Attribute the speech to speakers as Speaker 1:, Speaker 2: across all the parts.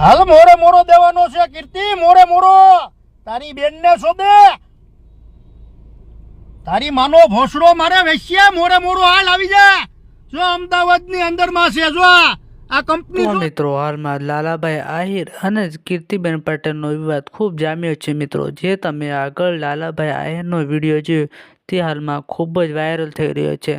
Speaker 1: હાલ મોરે મોરો દેવાનો છે કીર્તિ મોરે મોરો. તારી બેનને શોધે. તારી માનો ભોસડો મારે વેચ્યા મોરે મોરો હાલ આવી જા જો અમદાવાદની અંદરમાં છે જો આ. કંપની
Speaker 2: મિત્રો હાલમાં લાલાભાઈ આહિર અને કીર્તિબેન પટેલનો વિવાદ ખૂબ જામ્યો છે મિત્રો. જે તમે આગળ લાલાભાઈ આહિરનો વીડિયો જોયો તે હાલમાં ખૂબ જ વાયરલ થઈ રહ્યો છે.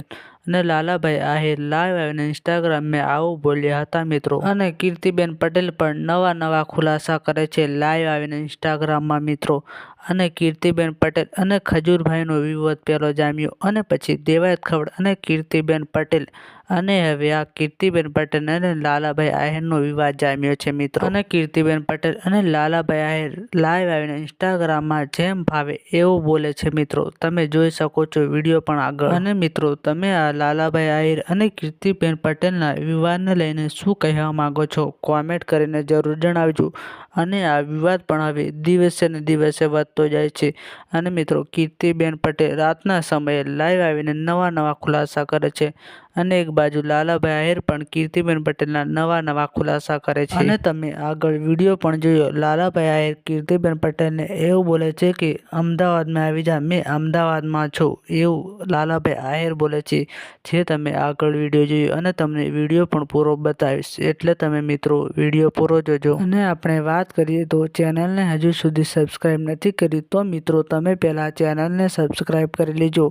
Speaker 2: અને લાલાભાઈ આહિર લાઈવ આવીને ઇન્સ્ટાગ્રામમાં આવું બોલ્યા હતા મિત્રો. અને કીર્તિબેન પટેલ પણ નવા નવા ખુલાસા કરે છે, લાઈવ આવીને ઇન્સ્ટાગ્રામમાં મિત્રો. અને કીર્તિબેન પટેલ અને ખજૂરભાઈનો વિવાદ પહેલો જામ્યો અને પછી દેવાયત ખવડ અને કીર્તિબેન પટેલ અને હવે આ કીર્તિબેન પટેલ અને લાલાભાઈ આહિરનો વિવાદ જામ્યો છે મિત્રો. અને કીર્તિબેન પટેલ અને લાલાભાઈ આહિર લાઈવ આવીને ઇન્સ્ટાગ્રામમાં જેમ ભાવે એવું બોલે છે મિત્રો. તમે જોઈ શકો છો વીડિયો પણ આગળ. અને મિત્રો, તમે આ લાલાભાઈ આહિર અને કીર્તિબેન પટેલના વિવાદને લઈને શું કહેવા માગો છો? કોમેન્ટ કરીને જરૂર જણાવજો. અને આ વિવાદ પણ હવે દિવસે ને દિવસે વધતો જાય છે. અને મિત્રો કીર્તિબેન પટેલ રાતના સમયે લાઈવ આવીને નવા નવા ખુલાસા કરે છે. અને એક બાજુ લાલાભાઈ આહિર પણ કીર્તિબેન પટેલના નવા નવા ખુલાસા કરે છે. અને તમે આગળ વીડિયો પણ જોયો. લાલાભાઈ આહિર કીર્તિબેન પટેલને એવું બોલે છે કે અમદાવાદમાં આવી જા મેં અમદાવાદમાં છું. એવું લાલાભાઈ આહિર બોલે છે જે તમે આગળ વીડિયો જોયો. અને તમને વીડિયો પણ પૂરો બતાવીશ. એટલે તમે મિત્રો વીડિયો પૂરો જોજો. અને આપણે વાત કરીએ તો ચેનલને હજુ સુધી સબસ્ક્રાઈબ નથી કરી તો મિત્રો તમે પહેલાં ચેનલને સબસ્ક્રાઈબ કરી લેજો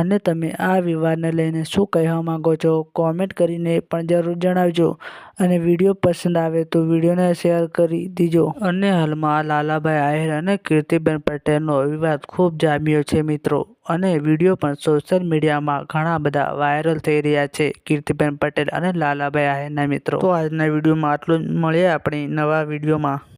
Speaker 2: અને તમે આ વિવાદને લઈને શું કહેવા માંગો છો કોમેન્ટ કરીને પણ જરૂર જણાવજો અને વીડિયો પસંદ આવે તો વિડીયોને શેર કરી દીજો. અને હાલમાં લાલાભાઈ આહિર અને કીર્તિબેન પટેલનો વિવાદ ખૂબ જામ્યો છે મિત્રો અને વીડિયો પણ સોશિયલ મીડિયામાં ઘણા બધા વાયરલ થઈ રહ્યા છે કીર્તિબેન પટેલ અને લાલાભાઈ આહિરના મિત્રો. તો આજના વિડીયોમાં આટલું જ. મળીએ આપણી નવા વિડીયોમાં.